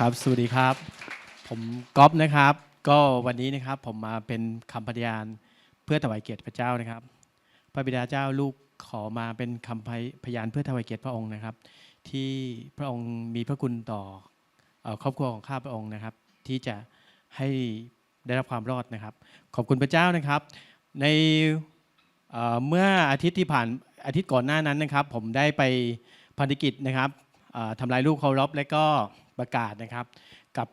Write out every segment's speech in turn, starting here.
ครับ สวัสดีครับ ผมก๊อฟนะครับ ก็วันนี้นะครับผมมาเป็นคำพยานเพื่อถวายเกียรติพระเจ้านะครับ พระบิดาเจ้าลูกขอมาเป็นคำพยานเพื่อถวายเกียรติพระองค์นะครับ ที่พระองค์มีพระคุณต่ออครอบครัวของข้าพระองค์นะครับ ที่จะให้ได้รับความรอดนะครับ ขอบคุณพระเจ้านะครับ ในเเมื่ออาทิตย์ที่ผ่านอาทิตย์ก่อนหน้านั้นนะครับ ผมได้ไปพันธกิจนะครับทำลายลูกเคารพและก็ ประกาศนะครับกับ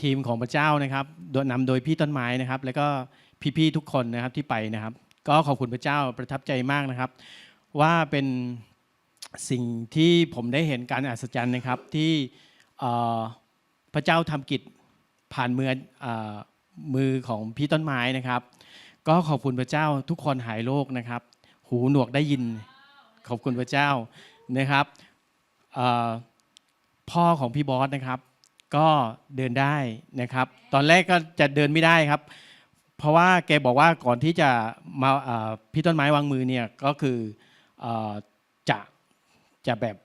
ทีมของพระเจ้านะครับโดยนำโดยพี่ต้นไม้นะครับ แล้วก็พี่ๆทุกคนนะครับที่ไปนะครับ ก็ขอบคุณพระเจ้าประทับใจมากนะครับ ว่าเป็นสิ่งที่ผมได้เห็นการอัศจรรย์นะครับที่พระเจ้าทำกิจผ่านมืออมือของพี่ต้นไม้นะครับ ก็ขอบคุณพระเจ้าทุกคนหายโรคนะครับ หูหนวกได้ยิน ขอบคุณพระเจ้านะครับ พ่อของพี่บอสนะครับ ก็เดินได้นะครับ ตอนแรกก็จะเดินไม่ได้ครับ เพราะว่าแกบอกว่าก่อนที่จะมาพี่ต้นไม้วางมือเนี่ยก็คืออจะจะแบบ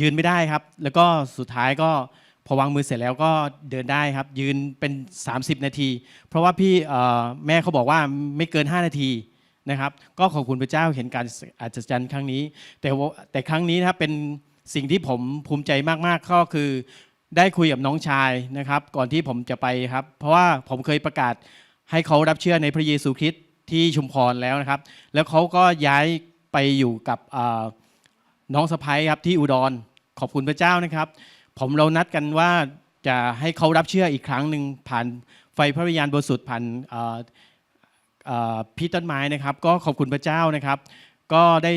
ยืนไม่ได้ครับ แล้วก็สุดท้ายก็พอวางมือเสร็จแล้วก็เดินได้ครับ ยืนเป็น 30 นาที เพราะว่าพี่แม่เขาบอกว่าไม่เกิน 5 นาทีนะครับ ก็ขอบคุณพระเจ้าเห็นการอัศจรรย์ครั้งนี้ แต่แต่ครั้งนี้นะครับเป็น สิ่งที่ผมภูมิใจมากๆก็คือได้คุยกับน้องชายนะครับ ก่อนที่ผมจะไปครับ เพราะว่าผมเคยประกาศให้เขารับเชื่อในพระเยซูคริสต์ที่ชุมพรแล้วนะครับ แล้วเขาก็ย้ายไปอยู่กับน้องสะพ้ยครับที่อุดรขอบคุณพระเจ้านะครับ ผมเรานัดกันว่าจะให้เขารับเชื่ออีกครั้งหนึ่งผ่านไฟพระวิญญาณบริสุทธิ์ผ่านพี่ต้นไม้นะครับ ก็ขอบคุณพระเจ้านะครับ ก็ได้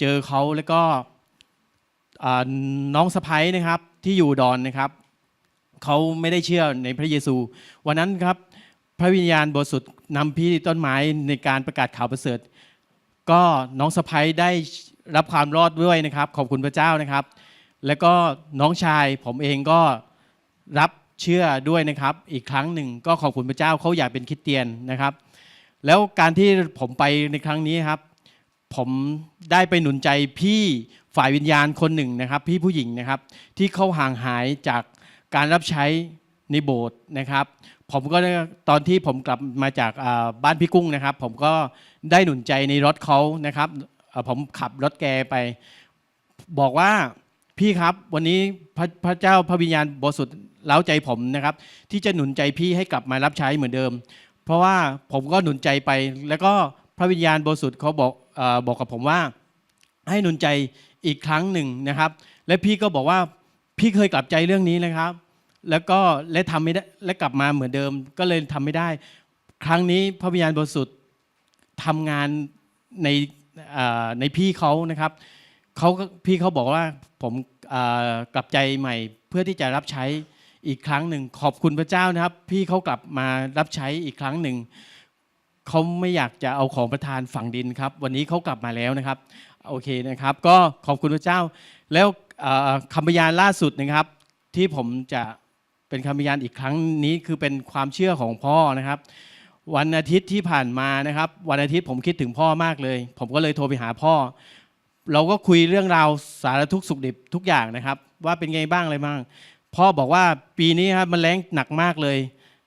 เจอเขาแล้วก็ น้องสะพ้ยนะครับที่อยู่ดอนนะครับเขาไม่ได้เชื่อในพระเยซู วันนั้นครับพระวิญญาณบริสุทธิ์นำพี่ต้นไม้ในการประกาศข่าวประเสริฐ ก็น้องสะพ้ยได้รับความรอดด้วยนะครับ ขอบคุณพระเจ้านะครับ แล้วก็น้องชายผมเองก็รับเชื่อด้วยนะครับ อีกครั้งหนึ่งก็ขอบคุณพระเจ้าเขาอยากเป็นคริสเตียนนะครับ แล้วการที่ผมไปในครั้งนี้ครับ ผมได้ไปหนุนใจพี่ ฝ่ายวิญญาณคนหนึ่งนะครับ พี่ผู้หญิงนะครับ ที่เขาห่างหายจากการรับใช้ในโบสถ์นะครับ ผมก็ตอนที่ผมกลับมาจากบ้านพี่กุ้งนะครับ ผมก็ได้หนุนใจในรถเขานะครับผมขับรถแกไป บอกว่าพี่ครับวันนี้พระพระเจ้าพระวิญญาณบริสุทธิ์เล้าใจผมนะครับ ที่จะหนุนใจพี่ให้กลับมารับใช้เหมือนเดิม เพราะว่าผมก็หนุนใจไป แล้วก็พระวิญญาณบริสุทธิ์เขาบอกอบอกกับผมว่า ให้หนุนใจอีกครั้งหนึ่งนะครับ และพี่ก็บอกว่าพี่เคยกลับใจเรื่องนี้นะครับ แล้วก็และทำไม่ได้และกลับมาเหมือนเดิมก็เลยทำไม่ได้ ครั้งนี้พระวิญญาณบริสุทธิ์ทำงานในในพี่เขานะครับเขาก็พี่เขาบอกว่าผมกลับใจใหม่เพื่อที่จะรับใช้อีกครั้งหนึ่งขอบคุณพระเจ้านะครับ พี่เขากลับมารับใช้อีกครั้งหนึ่งเขาไม่อยากจะเอาของประทานฝังดินครับ วันนี้เขากลับมาแล้วนะครับ โอเคนะครับ ก็ขอบคุณพระเจ้า แล้วคำพยานล่าสุดนะครับ ที่ผมจะเป็นคำพยานอีกครั้งนี้คือเป็นความเชื่อของพ่อนะครับ วันอาทิตย์ที่ผ่านมานะครับ วันอาทิตย์ผมคิดถึงพ่อมากเลย ผมก็เลยโทรไปหาพ่อ เราก็คุยเรื่องราวสารทุกสุขดิบทุกอย่างนะครับ ว่าเป็นไงบ้างอะไรบ้างพ่อบอกว่าปีนี้ครับมันแรงหนักมากเลย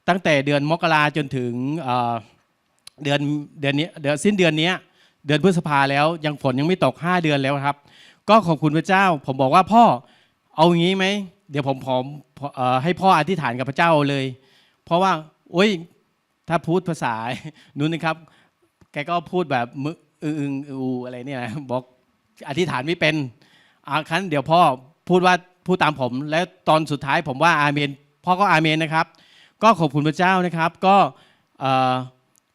ตั้งแต่เดือนมกราจนถึงเดือนเดือนนี้เดือนสิ้นเดือนนี้ เดือนพฤษภาแล้วยังฝนยังไม่ตก 5 เดือนแล้วครับ ก็ขอบคุณพระเจ้า ผมบอกว่าพ่อเอาอย่างนี้ไหมเดี๋ยวผมผอมเอ่อให้พ่ออธิษฐานกับพระเจ้าเลย เพราะว่าโอ้ยถ้าพูดภาษานู้นนะครับ แกก็พูดแบบมึอึงอูอะไรเนี่ยนะบอกอธิษฐานไม่เป็นอาคันเดี๋ยวพ่อพูดว่าพูดตามผม แล้วตอนสุดท้ายผมว่าอาเมนพ่อก็อาเมนนะครับ ก็ขอบคุณพระเจ้านะครับ ก็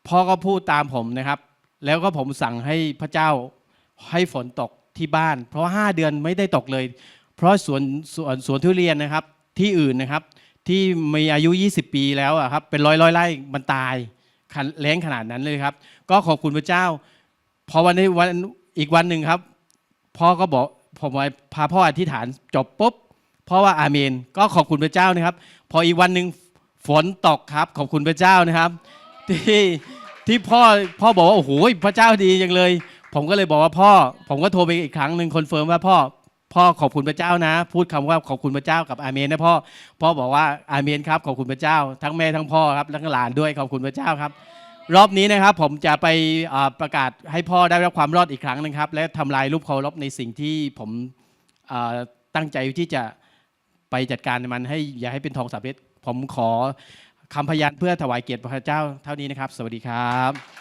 พ่อก็พูดตามผมนะครับ แล้วก็ผมสั่งให้พระเจ้าให้ฝนตกที่บ้าน เพราะห้าเดือนไม่ได้ตกเลย เพราะสวนสวนสวนทุเรียนนะครับ ที่อื่นนะครับ ที่มีอายุ 20 ปีแล้วอะครับเป็นร้อยร้อยไร่มันตายแรงขนาดนั้นเลยครับ ก็ขอบคุณพระเจ้า พอวันนี้วันอีกวันหนึ่งครับ พ่อก็บอกผมว่าพาพ่ออธิษฐานจบปุ๊บเพ่อว่าอาเมน ก็ขอบคุณพระเจ้านะครับ พออีกวันหนึ่งฝนตกครับ ขอบคุณพระเจ้านะครับ ที่ ที่พ่อพ่อบอกว่าโอ้โหพระเจ้าดีจังเลย ผมก็เลยบอกว่าพ่อ ผมก็โทรไปอีกครั้งหนึ่งคอนเฟิร์มว่าพ่อพ่อขอบคุณพระเจ้านะ พูดคำว่าขอบคุณพระเจ้ากับอาเมนนะพ่อพ่อบอกว่าอาเมนครับขอบคุณพระเจ้า ทั้งแม่ทั้งพ่อครับทั้งหลานด้วยขอบคุณพระเจ้าครับ รอบนี้นะครับผมจะไปประกาศให้พ่อได้รับความรอดอีกครั้งนะครับ และทำลายรูปเคารพในสิ่งที่ผมตั้งใจที่จะไปจัดการมันให้อย่าให้เป็นทองสาเพชรผมขอ คำพยานเพื่อถวายเกียรติพระเจ้าเท่านี้นะครับ สวัสดีครับ